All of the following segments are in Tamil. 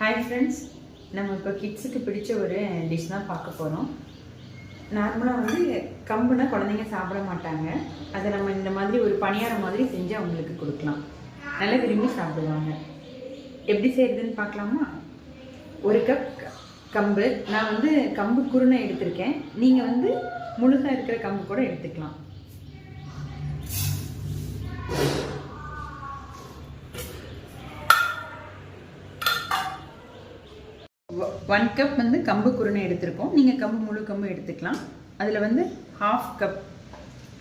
ஹாய் ஃப்ரெண்ட்ஸ் நம்ம இப்போ கிட்ஸுக்கு பிடிச்ச ஒரு டிஷ் தான் பார்க்க போகிறோம் நார்மலாக வந்து கம்புனா குழந்தைங்க சாப்பிட மாட்டாங்க. அதை நம்ம இந்த மாதிரி ஒரு பணியாரம் மாதிரி செஞ்சு அவங்களுக்கு கொடுக்கலாம். நல்லா விரும்பி சாப்பிடுவாங்க. எப்படி செய்யறதுன்னு பார்க்கலாமா? ஒரு கப் கம்பு. நான் வந்து கம்பு குருணை எடுத்திருக்கேன். நீங்கள் வந்து முழுசாக இருக்கிற கம்பு கூட எடுத்துக்கலாம். ஒன் கப் வந்து கம்பு குருணை எடுத்திருக்கோம். நீங்கள் கம்பு முழு கம்பு எடுத்துக்கலாம். அதில் வந்து ஹாஃப் கப்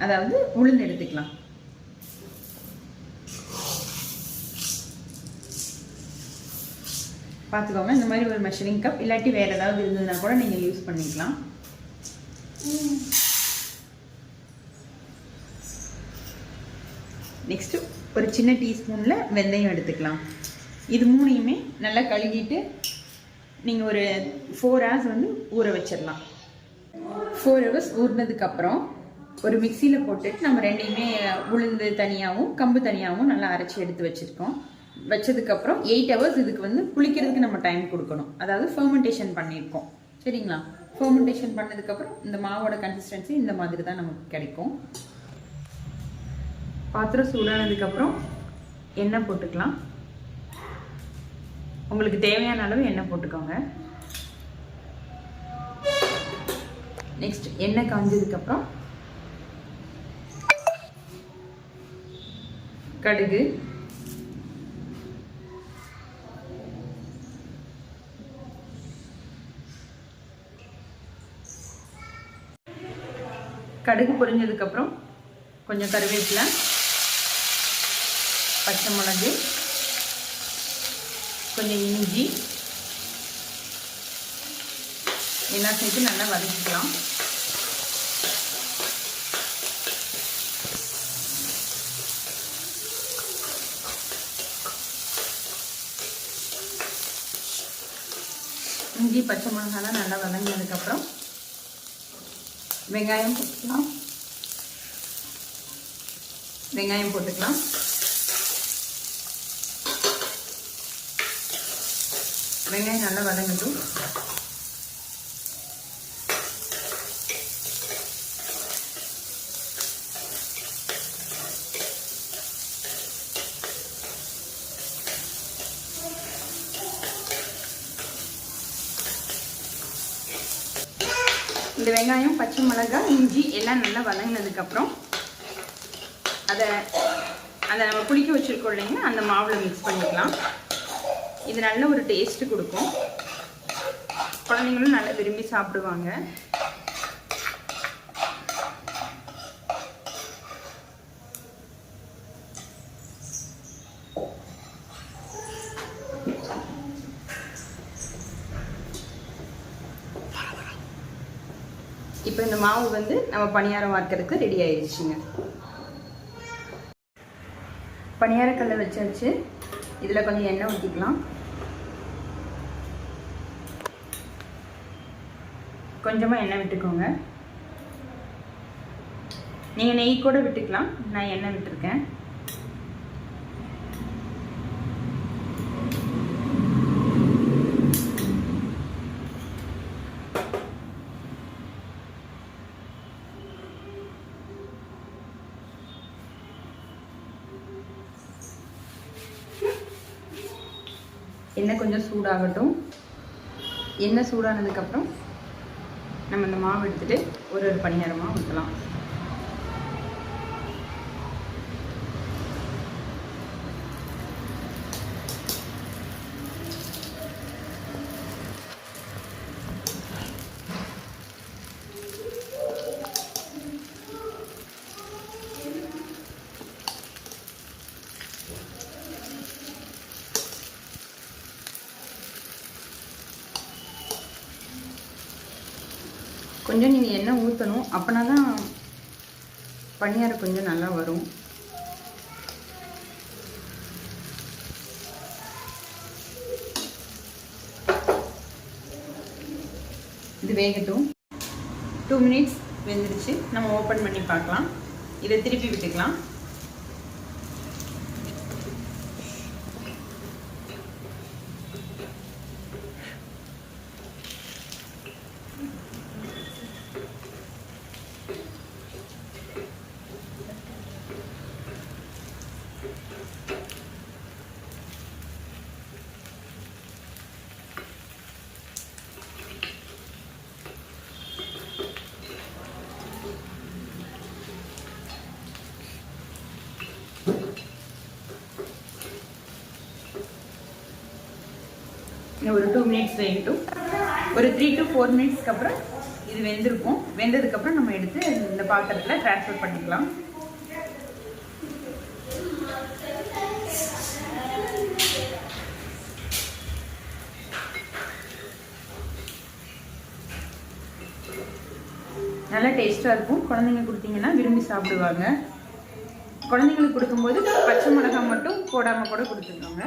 அதாவது உளுந்து எடுத்துக்கலாம். பார்த்துக்கோங்க இந்த மாதிரி ஒரு மெஷரிங் கப் இல்லாட்டி வேறு ஏதாவது இருந்ததுன்னா கூட நீங்கள் யூஸ் பண்ணிக்கலாம். நெக்ஸ்ட்டு ஒரு சின்ன டீஸ்பூனில் வெந்தயம் எடுத்துக்கலாம். இது மூணையுமே நல்லா கழுகிட்டு நீங்கள் ஒரு ஃபோர் ஹவர்ஸ் வந்து ஊற வச்சிடலாம் ஃபோர் ஹவர்ஸ் ஊறினதுக்கப்புறம் ஒரு மிக்சியில் போட்டுட்டு நம்ம ரெண்டையுமே உளுந்து தனியாகவும் கம்பு தனியாகவும் நல்லா அரைச்சி எடுத்து வச்சுருக்கோம். வச்சதுக்கப்புறம் எயிட் ஹவர்ஸ் இதுக்கு வந்து புளிக்கிறதுக்கு நம்ம டைம் கொடுக்கணும். அதாவது ஃபர்மெண்டேஷன் பண்ணியிருக்கோம். சரிங்களா? ஃபர்மெண்டேஷன் பண்ணதுக்கப்புறம் இந்த மாவோட கன்சிஸ்டன்சி இந்த மாதிரி தான் நமக்கு கிடைக்கும். பாத்திரம் சூடானதுக்கப்புறம் எண்ணெய் போட்டுக்கலாம். உங்களுக்கு தேவையான அளவு எண்ணெய் போட்டுக்கோங்க. நெக்ஸ்ட் எண்ணெய் காஞ்சதுக்கப்புறம் கடுகு. கடுகு பொரிஞ்சதுக்கப்புறம் கொஞ்சம் கருவேப்பிலை பச்சை மிளகு கொஞ்சம் இஞ்சி. எல்லாம் சேர்த்து நல்லா வதக்கிக்கலாம். இஞ்சி பச்சை மிளகாலாம் நல்லா வதங்கினதுக்கப்புறம் வெங்காயம் போட்டுக்கலாம். வெங்காயம் போட்டுக்கலாம். வெங்காயம் நல்லா வதங்கட்டும். இந்த வெங்காயம் பச்சை மிளகாய் இஞ்சி எல்லாம் நல்லா வதங்கினதுக்கப்புறம் அதை அதை நம்ம புளிக்க வச்சுருக்கோம் இல்லைங்க அந்த மாவில் மிக்ஸ் பண்ணிக்கலாம். இது நல்ல ஒரு டேஸ்ட்டு கொடுக்கும். குழந்தைங்களும் நல்லா விரும்பி சாப்பிடுவாங்க. இப்போ இந்த மாவு வந்து நம்ம பணியாரம் வார்க்கறதுக்கு ரெடி ஆயிடுச்சுங்க பணியாரக்கல்லை வச்சாச்சு. இதில் கொஞ்சம் எண்ணெய் ஊற்றிக்கலாம் கொஞ்சமாக எண்ணெய் விட்டுக்கோங்க. நீங்கள் நெய் கூட விட்டுக்கலாம். நான் எண்ணெய் விட்டுருக்கேன். எண்ணெய் கொஞ்சம் சூடாகட்டும். எண்ணெய் சூடானதுக்கப்புறம் நம்ம இந்த மாவு எடுத்துகிட்டு ஒரு ஒரு பணியாரமாக ஊற்றலாம் கொஞ்சம் நீங்கள் எண்ணெய் ஊற்றணும் அப்போனா தான் பணியாரம் கொஞ்சம் நல்லா வரும். இது வேகட்டும். டூ மினிட்ஸ் வெந்துருச்சு நம்ம ஓப்பன் பண்ணி பார்க்கலாம். இதை திருப்பி விட்டுக்கலாம். இன்னும் ஒரு டூ மினிட்ஸ் வேகட்டும் ஒரு த்ரீ டு ஃபோர் மினிட்ஸ்க்கு அப்புறம் இது வெந்திருக்கும். வெந்ததுக்கப்புறம் நம்ம எடுத்து இந்த பாத்திரத்தில் ட்ரான்ஸ்ஃபர் பண்ணிக்கலாம். நல்லா டேஸ்ட்டாக இருக்கும். குழந்தைங்க கொடுத்தீங்கன்னா விரும்பி சாப்பிடுவாங்க. குழந்தைங்களுக்கு கொடுக்கும்போது பச்சை மிளகாய் மட்டும் போடாமல் கூட கொடுத்துருக்காங்க